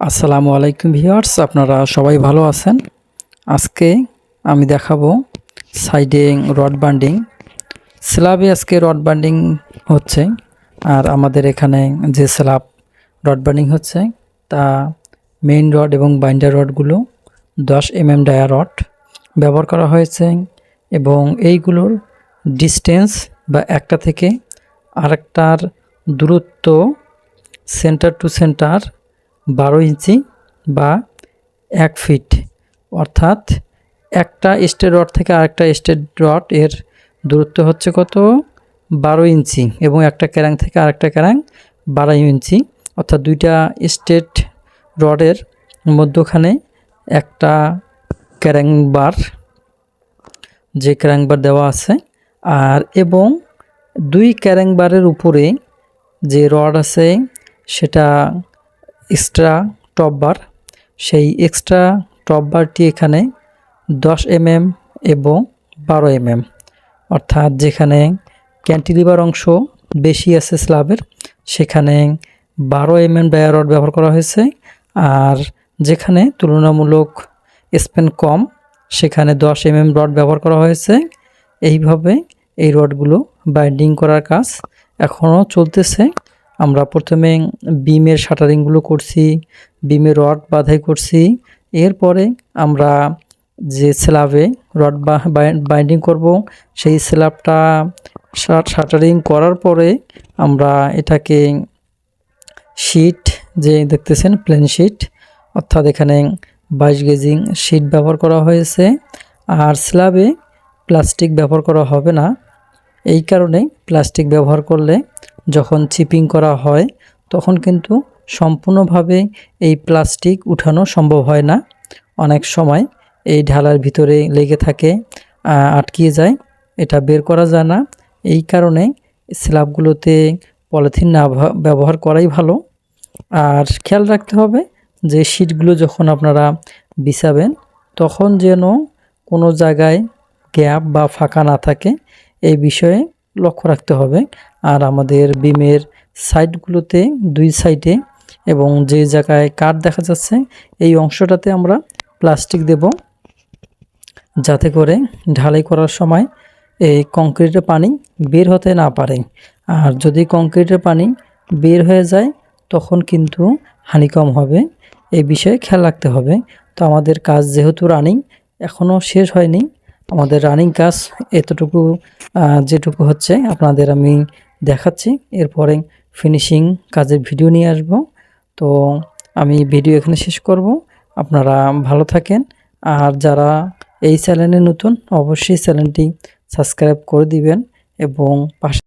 আসসালামু আলাইকুম ভিউয়ার্স, আপনারা সবাই ভালো আছেন? আজকে আমি দেখাবো সাইডে রড বান্ডিং। স্ল্যাবে আজকে রড বান্ডিং হচ্ছে, আর আমাদের এখানে যে স্ল্যাব রড বান্ডিং হচ্ছে, তা মেইন রড এবং বাইন্ডার রডগুলো, দশ এম এম ডায়া রড ব্যবহার করা হয়েছে, এবং এইগুলোর ডিস্টেন্স বা একটা থেকে আরেকটার দূরত্ব সেন্টার টু সেন্টার বারো ইঞ্চি বা এক ফিট, অর্থাৎ একটা স্টেট রড থেকে আরেকটা স্টেট রড এর দূরত্ব হচ্ছে কত? বারো ইঞ্চি এবং একটা ক্যারাং থেকে আরেকটা ক্যারাং বারো ইঞ্চি, অর্থাৎ দুইটা স্টেট রডের মধ্যখানে একটা ক্যারাং বার, যে ক্যারাং বার দেওয়া আছে। আর এবং দুই ক্যারাং বারের উপরে যে রড আছে সেটা এক্সট্রা টপ বার সেই এক্সট্রা টপ বারটি এখানে দশ এমএম এবং বারো এমএম অর্থাৎ যেখানে ক্যান্টিলিভার অংশ বেশি আছে স্ল্যাবের সেখানে বারো এমএম ডায়া রড ব্যবহার করা হয়েছে। আর যেখানে তুলনামূলক স্পেন কম, সেখানে দশ এমএম রড ব্যবহার করা হয়েছে। এইভাবে এই রডগুলো বাইন্ডিং করার কাজ এখনও চলতেছে। আমরা প্রথমে বিমের শাটারিংগুলো করছি বিমের রড বাধাই করছি। এরপরে আমরা যে স্ল্যাবে রড বাইন্ডিং করব, সেই স্ল্যাবটা শাটারিং করার পরে আমরা এটাকে শিট যে দেখতেছেন, প্লেন শিট, অর্থাৎ এখানে বাইশ গেজিং শিট ব্যবহার করা হয়েছে। আর স্ল্যাবে প্লাস্টিক ব্যবহার করা হবে না। এই কারণে প্লাস্টিক ব্যবহার করলে যখন চিপিং করা হয়, তখন কিন্তু সম্পূর্ণভাবে এই প্লাস্টিক উঠানো সম্ভব হয় না। অনেক সময় এই ঢালার ভিতরে লেগে থাকে আটকিয়ে যায়। এটা বের করা যায় না। এই কারণে স্ল্যাবগুলোতে পলিথিন না ব্যবহার করাই ভালো। আর খেয়াল রাখতে হবে যে শিটগুলো যখন আপনারা বিছাবেন, তখন যেন কোনো জায়গায় গ্যাপ বা ফাঁকা না থাকে। এই বিষয়ে লক্ষ্য রাখতে হবে। আর আমাদের বিমের সাইডগুলোতে, দুই সাইডে এবং যে জায়গায় কাঠ দেখা যাচ্ছে, এই অংশটাতে আমরা প্লাস্টিক দেব যাতে করে ঢালাই করার সময় এই কংক্রিটের পানি বের হতে না পারে। আর যদি কংক্রিটের পানি বের হয়ে যায়, তখন কিন্তু হানিকম হবে। এই বিষয়ে খেয়াল রাখতে হবে। তো আমাদের কাজ যেহেতু রানিং এখনও শেষ হয়নি। আমাদের রানিং কাজ এতটুকু যেটুকু হচ্ছে, আপনাদের আমি দেখাচ্ছি। এরপরে ফিনিশিং কাজের ভিডিও নিয়ে আসব। তো আমি ভিডিও এখানে শেষ করব। আপনারা ভালো থাকেন। আর যারা এই চ্যানেলে নতুন, অবশ্যই চ্যানেলটি সাবস্ক্রাইব করে দিবেন এবং পাশে